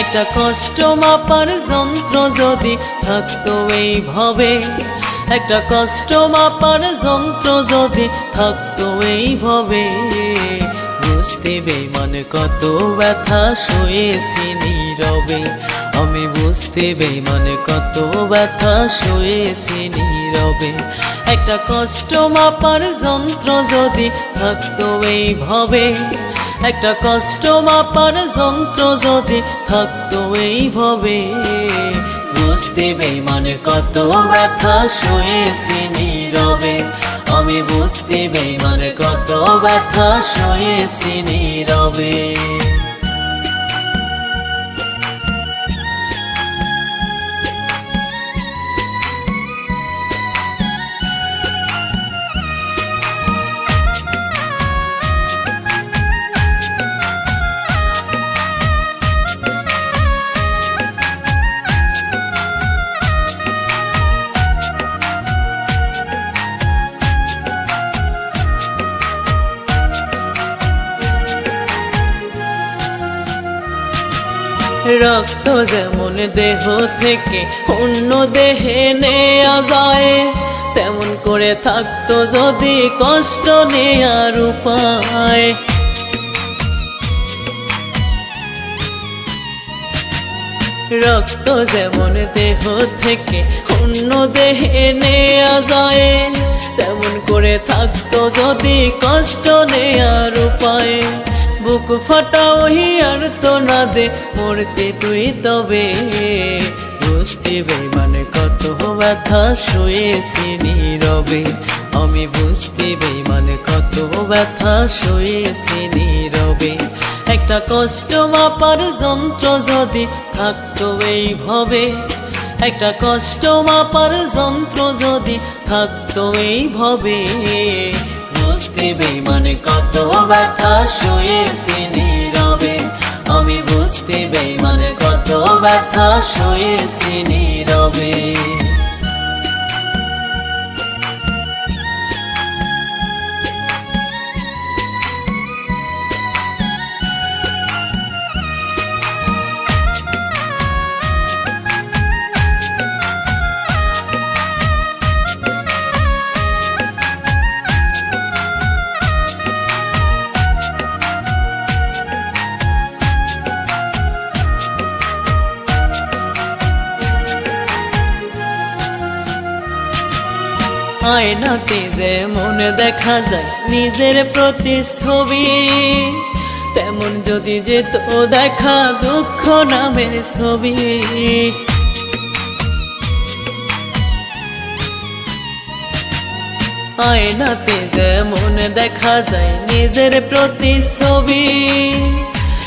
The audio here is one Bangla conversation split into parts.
একটা কষ্ট মাপার যন্ত্র যদি থাকতো এইভাবে। একটা কষ্ট মাপার যন্ত্র যদি থাকতো এইভাবে। বুঝতে বেমান কত ব্যথা, শুয়েছি নীরবে। আমি বুঝতে বেমান কত ব্যথা, শুয়েছি নীরবে। একটা কষ্ট মাপার যন্ত্র যদি থাকতো এইভাবে। একটা কষ্ট মাপার যন্ত্র যদি থাকতো এইভাবে, বুঝতে বেমান কত ব্যথা শুয়েছি নীরবে। আমি বুঝতে বেমান কত ব্যথা শুয়েছি নীরবে। রক্ত যেমন দেহ থেকে অন্য দেহে নেয়া যায়, তেমন করে থাকতো যদি কষ্ট নেয়ার উপায়। রক্ত যেমন দেহ থেকে অন্য দেহে নেয়া যায়, তেমন করে থাকতো যদি কষ্ট নেয়ার উপায়। বুক ফাটা ওহি আর তো না দে, মরতে তুই তবে। বুঝতে বেমানে কত ব্যথা শুয়েছি নীরবে। আমি বুঝতে বেমানে কত ব্যথা শুয়েছি নীরবে। একটা কষ্ট মাপার যন্ত্র যদি থাকতো এইভাবে একটা কষ্ট মাপার যন্ত্র যদি থাকতো এইভাবে বুঝতে বেমানে কত ব্যথা শুয়েছি নীরবে। আমি বুঝতে বেমানে কত ব্যথা শুয়েছি নীরবে। আয়নাতে যেমন দেখা যায় নিজের প্রতিচ্ছবি, তেমন যদি যেত দেখা দুঃখ নামের ছবি। আয়নাতে যেমন দেখা যায় নিজের প্রতিচ্ছবি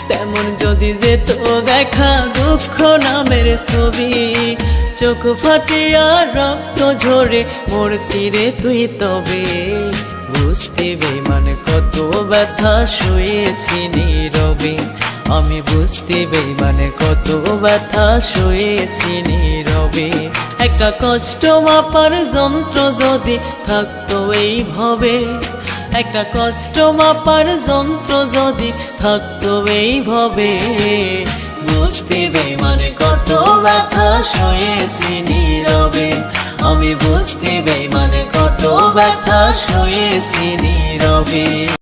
তেমন যদি যেত দেখা দুঃখ নামের ছবি। চোখ ফাটিয়া রক্ত ঝরে মূর্তিরে তুই তবে। বুঝতে বেমান কত ব্যথা শুয়েছি নীরবে। আমি বুঝতে বেমানে কত ব্যথা শুয়েছি নীরবে। একটা কষ্ট মাপার যন্ত্র যদি থাকতো এইভাবে একটা কষ্ট মাপার যন্ত্র যদি থাকতো এইভাবে, বুঝতে বেমানে কত ব্যথা শুয়েছি নীরবে। আমি বুঝতে বেমানে কত ব্যথা শুয়েছি নীরবে।